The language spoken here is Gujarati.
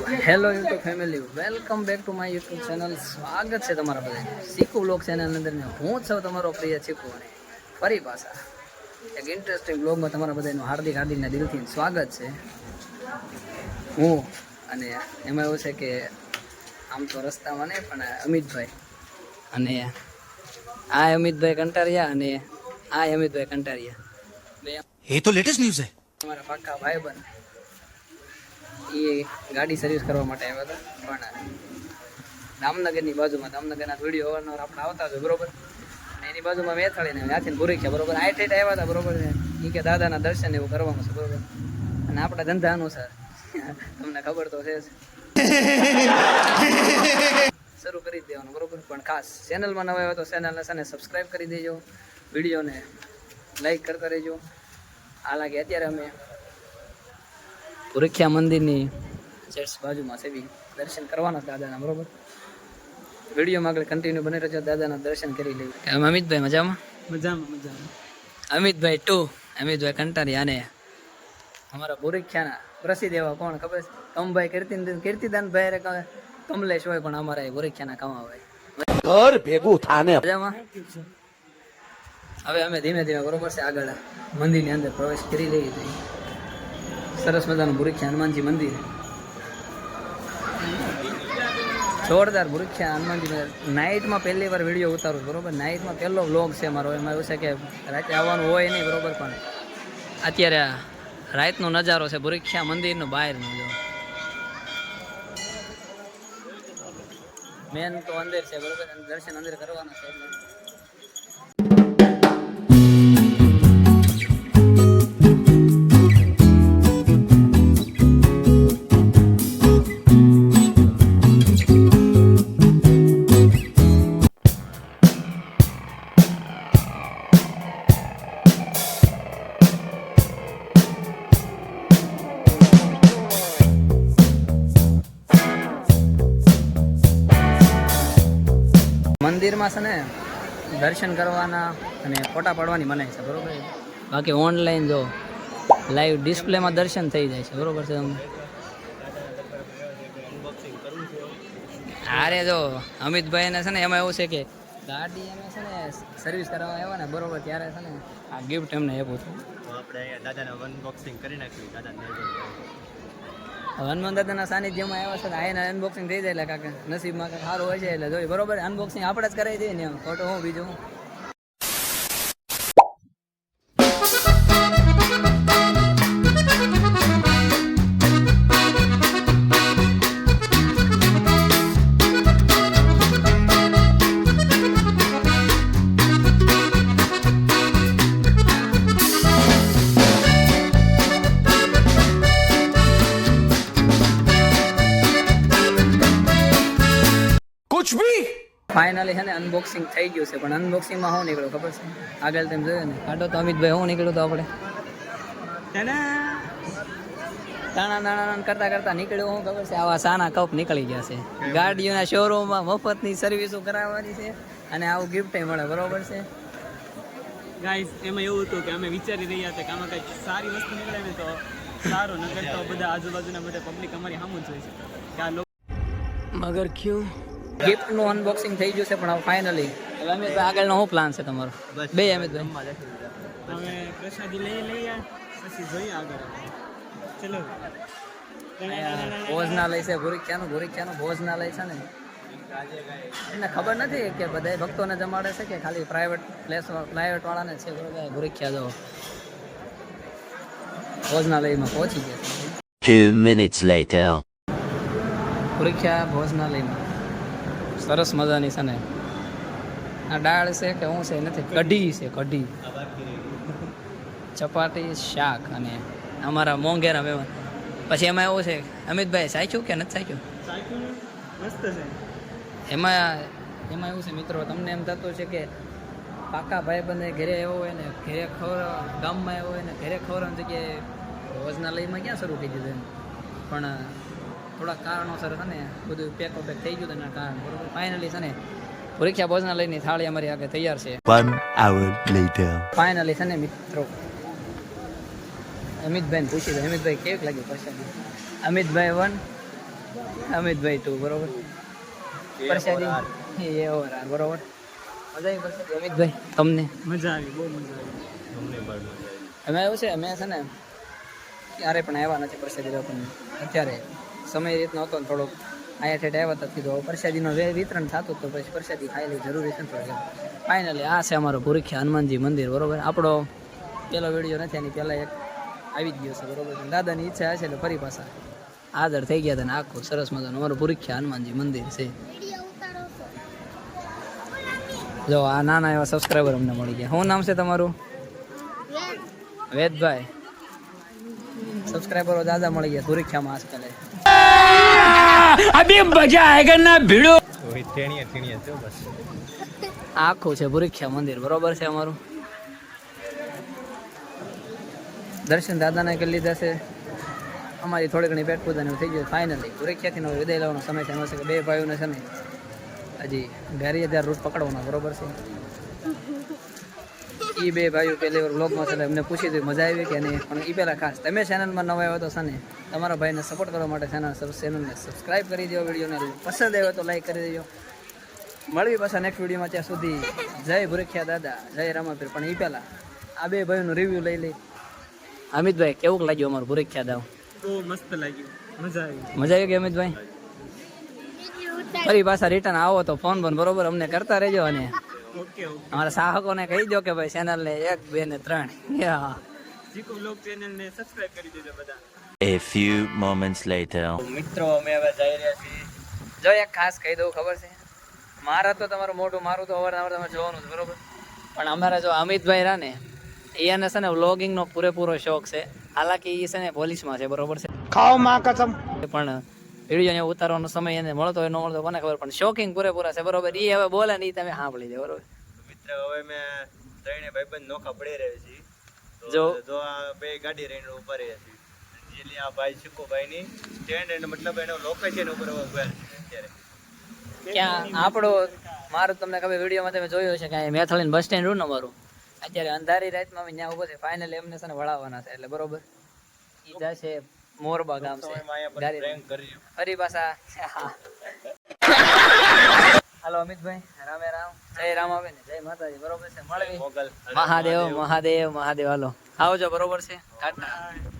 Hello YouTube family welcome back to my YouTube channel સ્વાગત છે તમારા બધા શીખુ બ્લોગ ચેનલની અંદર હું સૌ તમારો પ્રિય શીખુ અને ફરી પાછા એક ઇન્ટરેસ્ટિંગ બ્લોગમાં તમારા બધાનું હાર્દિક હાર્દિકને દિલથી સ્વાગત છે. હું અને એમાં એવું છે કે આમ તો રસ્તામાં નહીં પણ અમિતભાઈ અને આ અમિતભાઈ કંટારિયા અને આ અમિતભાઈ કંટારિયા એ તો લેટેસ્ટ ન્યૂઝ છે. તમારા પાકા ભાઈ બન એ ગાડી સર્વિસ કરવા માટે આવ્યા હતા, પણ દામનગરની બાજુમાં દામનગરના વીડિયો અવારનવાર આપણે આવતા હોય બરોબર? અને એની બાજુમાં વેથાળીને ત્યાંથી ભૂરી છે બરોબર? આ ઠેઠ આવ્યા હતા, બરોબર? એ કે દાદાના દર્શન એવું કરવાનું છે, બરોબર? અને આપણા ધંધા અનુસાર, તમને ખબર તો છે. શરૂ કરી દેવાનું, બરોબર? પણ ખાસ ચેનલમાં નવા આવ્યો તો ચેનલને છે સબસ્ક્રાઈબ કરી દેજો વિડીયોને લાઈક કરતા રહેજો. હાલાકી, અત્યારે અમે પુરખ્યા મંદિરની ચર્ચ બાજુમાં સેવી દર્શન કરવાના દાદાના બરોબર? વિડીયોમાં આગળ કન્ટિન્યુ બને રહેજો દાદાના દર્શન કરી લઈએ અમિતભાઈ મજામાં? મજામાં મજામાં. અમિતભાઈ ટુ અમિતભાઈ કંટારી અને અમારા બોરીખ્યાના પ્રસિદ્ધ એવા કોણ ખબર છે? કમભાઈ કીર્તિ કીર્તિદાનભાઈ કહે કમલેશ હોય પણ અમારા એ બોરીખ્યાના કમા હોય. ઘર ભેગું થાને. હવે અમે ધીમે ધીમે બરોબર છે આગળ મંદિરની અંદર પ્રવેશ કરી લઈએ છીએ. સરસ મજાનું ભૂરીખ્યા હનુમાનજી મંદિર. જોરદાર ભૂરીખ્યા હનુમાનજી નાઇટમાં પહેલી વાર વીડિયો ઉતારું છું, બરોબર? નાઇટમાં પહેલો વ્લોગ છે મારો. એમાં એવું છે કે રાતે આવવાનું હોય નહીં બરોબર? પણ અત્યારે રાતનો નજારો છે ભૂરીખ્યા મંદિરનો બહારનો જો. મેન તો અંદર છે બરોબર? દર્શન અંદર કરવાના છે મંદિરમાં છે ને દર્શન કરવાના અને ફોટા પાડવાની મનાય છે, બરોબર? બાકી ઓનલાઈન જો લાઈવ ડિસ્પ્લેમાં દર્શન થઈ જાય છે, બરોબર છે તમને? અરે જો અમિતભાઈને છે ને એમાં એવું છે કે ગાડી એને છે ને સર્વિસ કરવા આવ્યા ને, બરોબર, ત્યારે છે ને આ ગિફ્ટ એમને આપ્યું હતું આપણે દાદાને અનબોક્સિંગ કરી નાખ્યું દાદાને હનુમાન દાદાના સાનિધ્યમાં આવ્યા છે ને આઈને અનબોક્સિંગ થઈ જાય એટલે કાકા. નસીબમાં કાંઈક સારું હોય છે એટલે જોઈએ બરોબર? અનબોક્સિંગ આપણે જ કરાવી દઈએ ને ખોટો હું, બીજું ફાઇનલી છે ને અનબોક્સિંગ થઈ ગયું છે પણ અનબોક્સિંગમાં હું નીકળ્યું ખબર છે? આગળ તેમ જોયું ને? કાઢો તો અમિતભાઈ હું નીકળ્યું તો આપણે. તાણા નાણા કરતા કરતા નીકળ્યું શું ખબર છે? આવા સાના કપ નીકળી ગયા છે. ગાડીઓના શોરૂમમાં મફતની સર્વિસો કરાવવાની છે અને આવું ગિફ્ટ મળે બરોબર છે? ગાઈસ એમાં એવું હતું કે અમે વિચારી રહ્યા હતા કે આમાં કંઈક સારી વસ્તુ નીકળે ને તો સારું નગર તો બધા આજુબાજુના બધા પબ્લિક અમારી સામું જ હોય છે કે આ લોકો મગર ક્યું? ગિફ્ટનું અનબોક્સિંગ થઈ ગયું છે પણ હવે ફાઇનલી હવે અમિતભાઈ આગળનો શું પ્લાન છે તમારો? બે અમિતભાઈ અમે પ્રસાદી લઈ લઈએ પછી જોઈએ આગળ ચલો. ભોજનાલય છે ભૂરીખ્યાનું ભૂરીખ્યાનું ભોજનાલય છે ને? એમને ખબર નથી કે બધા ભક્તોને જમાડે છે કે ખાલી પ્રાઇવેટ પ્લેસ પ્રાઇવેટ વાળાને છે બરોબર? ભૂરીખ્યા જો ભોજનાલયમાં પહોંચી ગયા છે. Two minutes later. ભૂરીખ્યા ભોજનાલયમાં સરસ મજાની છે ને. આ દાળ છે કે શું છે નથી કઢી છે કઢી. ચપાટી શાક અને અમારા મોંઘેરા મહેમાન પછી એમાં એવું છે અમિતભાઈ સાચું કે નથી સાચું મસ્ત છે. એમાં એમાં એવું છે મિત્રો તમને એમ થતું છે કે પાકા ભાઈ બંને ઘરે એવો હોય ને ઘરે ખવડાવ ગામમાં એવો હોય ને ઘરે ખવડાવવાની જગ્યાએ ભોજનાલયમાં ક્યાં શરૂ થઈ દીધું પણ થોડાક કારણોસર છે ને બધું પેક પેક થઈ ગયું એના કારણે. બરોબર? ફાઇનલી છે ને પરીક્ષા ભોજનાલયની થાળી અમારી આગળ તૈયાર છે. One hour later. ફાઇનલી છે ને મિત્રો. અમિતભાઈને પૂછી દો અમિતભાઈ કેવી લાગી પ્રસાદી? અમિતભાઈ વન અમિતભાઈ ટુ બરોબર? પ્રસાદી. એ ઓવર બરોબર? મજા આવી પ્રસાદી? અમિતભાઈ તમને? મજા આવી બહુ મજા આવી. અમે એવું છે અમે છે ને ક્યારે પણ આવ્યા નથી પ્રસાદી લોકોને. અત્યારે સમય રીતનો હતો ને થોડોક. આયા ઠેઠ આવ્યા હતા કીધું પ્રસાદીનો વે- વિતરણ થતું તો પછી પ્રસાદી ખાઈ લઈ જરૂરી છે ને ફાઇનલી આ છે અમારો ભૂરખ્યા હનુમાનજી મંદિર બરોબર? આપણો પેલો વીડિયો નથી એની પહેલાં એક આવી જ ગયો છે બરોબર? દાદાની ઈચ્છા હશે એટલે ફરી પાછા હાજર થઈ ગયા હતા ને આખું સરસ મજાનું. અમારું ભૂરખ્યા હનુમાનજી મંદિર છે. જો આ નાના એવા સબસ્ક્રાઈબર અમને મળી ગયા. શું નામ છે તમારું? વેદભાઈ. સબસ્ક્રાઈબરો દાદા મળી ગયા સુરક્ષામાં આજકાલ. अभी मजा आएगा ना भिड़ो આખું છે ભૂરીખ્યા મંદિર બરોબર છે અમારું દર્શન દાદાને કરી લીધા છે અમારી થોડી ઘણી પેટ પૂજા ને એવું થઈ ગયું ફાઇનલી ભૂરીખ્યાથી નો વિદાય લેવાનો સમય છે એનો છે કે બે ભાઈઓને છે ને હજી ઘેરી હજાર રૂટ પકડવાનો બરોબર છે એ બે ભાઈઓ પહેલી વાર બ્લોગમાં છે એમને પૂછી હતી મજા આવી કે નહીં? પણ એ પહેલાં ખાસ. તમે ચેનલમાં નવા આવ્યો તો સને તમારા ભાઈને સપોર્ટ કરવા માટે ચેનલ ચેનલને સબસ્ક્રાઈબ કરી દો વિડીયોને પસંદ આવ્યો તો લાઈક કરી દેજો. મળવી પાછા નેક્સ્ટ વિડીયોમાં ત્યાં સુધી જય ભુરખ્યા દાદા જય રામાપીર. પણ એ પહેલાં આ બે ભાઈઓનું રિવ્યૂ લઈ લઈ. અમિતભાઈ કેવું લાગ્યું અમારું ભુરખ્યા દાવ? બહુ મસ્ત લાગ્યું. મજા આવી. મજા આવી ગઈ અમિતભાઈ? ફરી પાછા રિટર્ન આવો તો ફોન પણ બરોબર અમને કરતા રહેજો અને અમારા સાહકોને કહી દો કે ભાઈ ચેનલ ને એક બે ને ત્રણ. A few moments later. મિત્રો અમે હવે જઈ રહ્યા છીએ. જો એક ખાસ કહી દઉં ખબર છે? મારા તો તમારું મોટું મારું તો અવારનવાર તમે જોવાનું છે બરોબર? પણ અમારા જો અમિતભાઈ રા ને એને છે ને વ્લોગિંગનો પૂરેપૂરો શોખ છે. હાલાકી એ છે ને પોલીસમાં છે બરોબર છે? ખાઓ માં કસમ. પણ વીડિયો ઉતારવાનો સમય એને મળતો હોય ન મળતો કોને ખબર. પણ શોકિંગ પૂરેપૂરા છે બરોબર? એ હવે બોલે ને એ તમે સાંભળી દે બરોબર? મિત્ર હવે મેં ત્રણે ભાઈબંધ નોખા પડી રહ્યા છીએ જો. જો આ બે ગાડી રહીને ઊભા રહ્યા છીએ જેલી આ ભાઈ શીખુભાઈ સ્ટેન્ડ એટલે મતલબ એનો લોકેશન ઉપર ઊભા છે અત્યારે. ક્યાં? આપણો મારું તમને ખબર વિડીયોમાં તમે જોયું હશે કે મેથળીન બસ સ્ટેન્ડ ને અત્યારે અંધારી રાતમાં અમે ત્યાં ઊભો છે ફાઇનલી એમને છે ને વળાવવાના છે એટલે બરોબર? ઈ જશે. મોરબા ગામ છે. ફરી પાછા હાલો અમિતભાઈ રામે રામ. જય રામ આવે ને જય માતાજી બરોબર છે મળવી. મહાદેવ મહાદેવ મહાદેવ હાલો. આવજો બરોબર છે. ટાટા